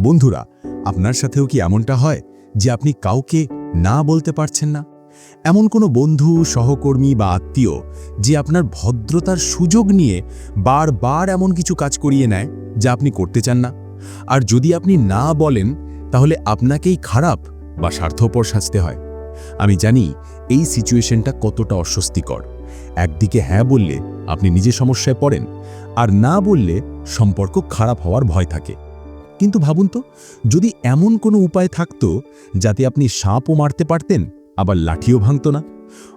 বন্ধুরা, আপনার সাথেও কি এমনটা হয় যে আপনি কাউকে না বলতে পারছেন না? এমন কোনো বন্ধু, সহকর্মী বা আত্মীয় যে আপনার ভদ্রতার সুযোগ নিয়ে বারবার এমন কিছু কাজ করিয়ে নেয় যা আপনি করতে চান না? আর যদি আপনি না বলেন, তাহলে আপনাকেই খারাপ বা স্বার্থপর সাজতে হয়। আমি জানি এই সিচুয়েশনটা কতটা অস্বস্তিকর। একদিকে হ্যাঁ বললে আপনি নিজে সমস্যায় পড়েন, আর না বললে সম্পর্ক খারাপ হওয়ার ভয় থাকে। কিন্তু ভাবুন তো, যদি এমন কোনো উপায় থাকতো যাতে আপনি সাপও মারতে পারতেন, আবার লাঠিও ভাঙত না।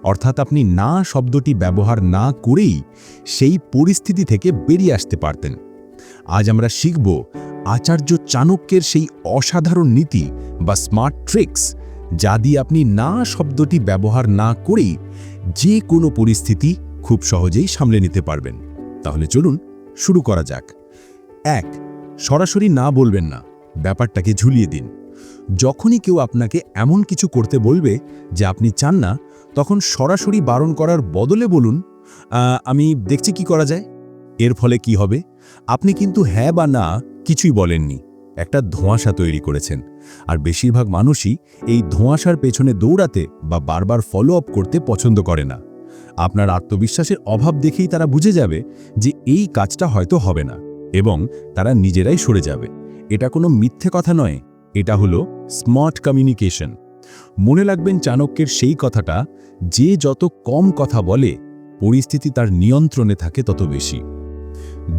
অর্থাৎ আপনি না শব্দটি ব্যবহার না করেই সেই পরিস্থিতি থেকে বেরিয়ে আসতে পারতেন। আজ আমরা শিখব আচার্য চাণক্যের সেই অসাধারণ নীতি বা স্মার্ট ট্রিক্স যা দিয়ে আপনি না শব্দটি ব্যবহার না করেই যে কোনো পরিস্থিতি খুব সহজেই সামলে নিতে পারবেন। তাহলে চলুন শুরু করা যাক। এক সরাসরি না বলবেন না, ব্যাপারটাকে ঝুলিয়ে দিন। যখনই কেউ আপনাকে এমন কিছু করতে বলবে যে আপনি চান না, তখন সরাসরি বারণ করার বদলে বলুন আমি দেখছি কি করা যায়। এর ফলে কি হবে? আপনি কিন্তু হ্যাঁ বা না কিছুই বলেননি। একটা ধোঁয়াশা তৈরি করেছেন। আর বেশিরভাগ মানুষই এই ধোঁয়াশার পেছনে দৌড়াতে বা বারবার ফলো আপ করতে পছন্দ করে না। আপনার আত্মবিশ্বাসের অভাব দেখেই তারা বুঝে যাবে যে এই কাজটা হয়তো হবে না। এবং তারা নিজেরাই সরে যাবে। এটা কোনো মিথ্যে কথা নয়। এটা হলো স্মার্ট কমিউনিকেশন। মনে রাখবেন চাণক্যের সেই কথাটা, যে যত কম কথা বলে, পরিস্থিতি তার নিয়ন্ত্রণে থাকে তত বেশি।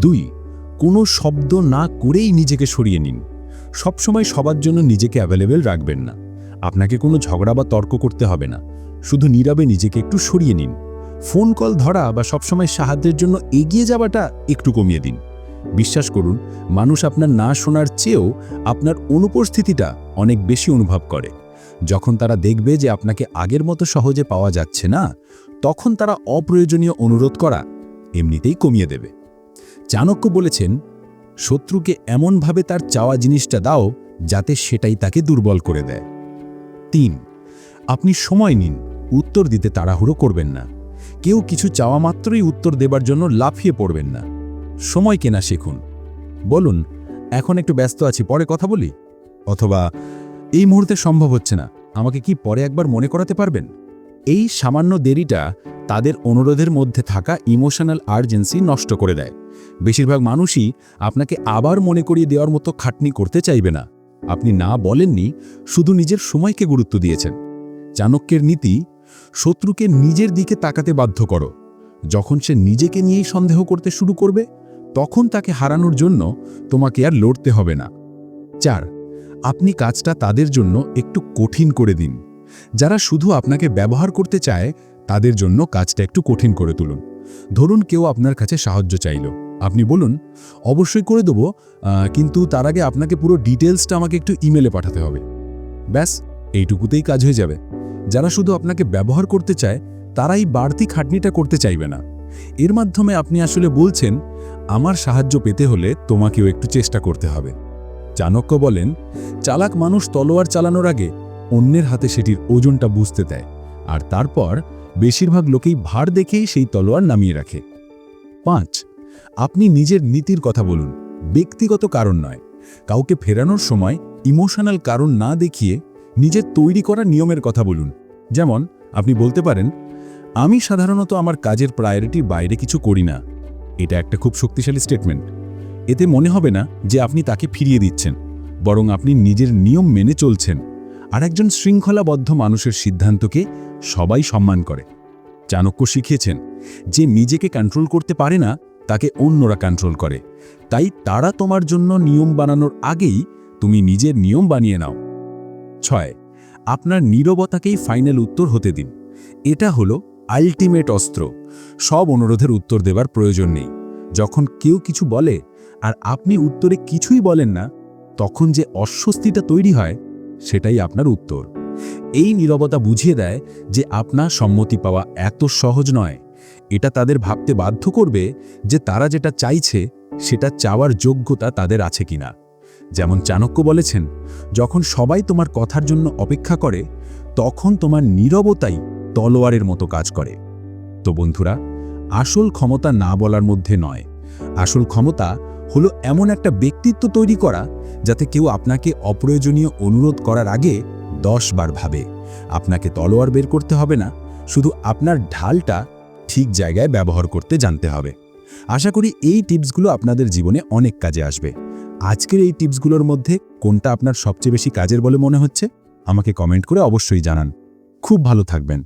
দুই, কোনো শব্দ না করেই নিজেকে সরিয়ে নিন। সবসময় সবার জন্য নিজেকে অ্যাভেলেবেল রাখবেন না। আপনাকে কোনো ঝগড়া বা তর্ক করতে হবে না। শুধু নীরবে নিজেকে একটু সরিয়ে নিন। ফোন কল ধরা বা সবসময় সাহায্যের জন্য এগিয়ে যাওয়াটা একটু কমিয়ে দিন। বিশ্বাস করুন, মানুষ আপনার না শোনার চেয়েও আপনার অনুপস্থিতিটা অনেক বেশি অনুভব করে। যখন তারা দেখবে যে আপনাকে আগের মতো সহজে পাওয়া যাচ্ছে না, তখন তারা অপ্রয়োজনীয় অনুরোধ করা এমনিতেই কমিয়ে দেবে। চাণক্য বলেছেন, শত্রুকে এমনভাবে তার চাওয়া জিনিসটা দাও, যাতে সেটাই তাকে দুর্বল করে দেয়। তিন, আপনি সময় নিন, উত্তর দিতে তাড়াহুড়ো করবেন না। কেউ কিছু চাওয়া মাত্রই উত্তর দেবার জন্য লাফিয়ে পড়বেন না। সময় কেনা শিখুন। বলুন, এখন একটু ব্যস্ত আছি, পরে কথা বলি? অথবা, এই মুহূর্তে সম্ভব হচ্ছে না, আমাকে কি পরে একবার মনে করাতে পারবেন? এই সামান্য দেরিটা তাদের অনুরোধের মধ্যে থাকা ইমোশনাল আর্জেন্সি নষ্ট করে দেয়। বেশিরভাগ মানুষই আপনাকে আবার মনে করিয়ে দেওয়ার মতো খাটনি করতে চাইবে না। আপনি না বলেননি, শুধু নিজের সময়কে গুরুত্ব দিয়েছেন। চাণক্যের নীতি, শত্রুকে নিজের দিকে তাকাতে বাধ্য করো। যখন সে নিজেকে নিয়েই সন্দেহ করতে শুরু করবে তখন তাকে হারানোর জন্য তোমাকে আর লড়তে হবে না। চার, আপনি কাজটা তাদের জন্য একটু কঠিন করে দিন। যারা শুধু আপনাকে ব্যবহার করতে চায়, তাদের জন্য কাজটা একটু কঠিন করে তুলুন। ধরুন কেউ আপনার কাছে সাহায্য চাইল। আপনি বলুন, অবশ্যই করে দেবো কিন্তু তার আগে আপনাকে পুরো ডিটেলসটা আমাকে একটু ইমেলে পাঠাতে হবে। ব্যাস, এইটুকুতেই কাজ হয়ে যাবে। যারা শুধু আপনাকে ব্যবহার করতে চায়, তারাই বাড়তি খাটনিটা করতে চাইবে না। এর মাধ্যমে আপনি আসলে বলছেন, আমার সাহায্য পেতে হলে তোমাকেও একটু চেষ্টা করতে হবে। চাণক্য বলেন, চালাক মানুষ তলোয়ার চালানোর আগে অন্যের হাতে সেটির ওজনটা বুঝতে দেয়, আর তারপর বেশিরভাগ লোকেই ভার দেখেই সেই তলোয়ার নামিয়ে রাখে। পাঁচ, আপনি নিজের নীতির কথা বলুন, ব্যক্তিগত কারণ নয়। কাউকে ফেরানোর সময় ইমোশনাল কারণ না দেখিয়ে নিজের তৈরি করা নিয়মের কথা বলুন। যেমন, আপনি বলতে পারেন আমি সাধারণত আমার কাজের প্রায়োরিটির বাইরে কিছু করি না। এটা একটা খুব শক্তিশালী স্টেটমেন্ট এতে মনে হবে না যে আপনি তাকে ফিরিয়ে দিচ্ছেন, বরং আপনি নিজের নিয়ম মেনে চলছেন আর একজন শৃঙ্খলাবদ্ধ মানুষের সিদ্ধান্তকে সবাই সম্মান করে। চাণক্য শিখিয়েছেন যে নিজেকে কন্ট্রোল করতে পারে না, তাকে অন্যরা কন্ট্রোল করে। তাই তারা তোমার জন্য নিয়ম বানানোর আগেই তুমি নিজের নিয়ম বানিয়ে নাও। ছয়, আপনার নীরবতাকেই ফাইনাল উত্তর হতে দিন। এটা হলো আলটিমেট অস্ত্র। সব অনুরোধের উত্তর দেবার প্রয়োজন নেই। যখন কেউ কিছু বলে, আর আপনি উত্তরে কিছুই বলেন না, তখন যে অস্বস্তিটা তৈরি হয়, সেটাই আপনার উত্তর। এই নীরবতা বুঝিয়ে দেয় যে আপনার সম্মতি পাওয়া এত সহজ নয়। এটা তাদের ভাবতে বাধ্য করবে যে তারা যেটা চাইছে, সেটা চাওয়ার যোগ্যতা তাদের আছে কিনা। যেমন চাণক্য বলেছেন, যখন সবাই তোমার কথার জন্য অপেক্ষা করে, তখন তোমার নীরবতাই তলোয়ারের মতো কাজ করে। তো বন্ধুরা, আসল ক্ষমতা না বলার মধ্যে নয়। আসল ক্ষমতা হলো এমন একটা ব্যক্তিত্ব তৈরি করা যাতে কেউ আপনাকে অপ্রয়োজনীয় অনুরোধ করার আগে দশ বার ভাবে। আপনাকে তলোয়ার বের করতে হবে না, শুধু আপনার ঢালটা ঠিক জায়গায় ব্যবহার করতে জানতে হবে। আশা করি এই টিপসগুলো আপনাদের জীবনে অনেক কাজে আসবে। আজকের এই টিপসগুলোর মধ্যে কোনটা আপনার সবচেয়ে বেশি কাজের বলে মনে হচ্ছে, আমাকে কমেন্ট করে অবশ্যই জানান। খুব ভালো থাকবেন।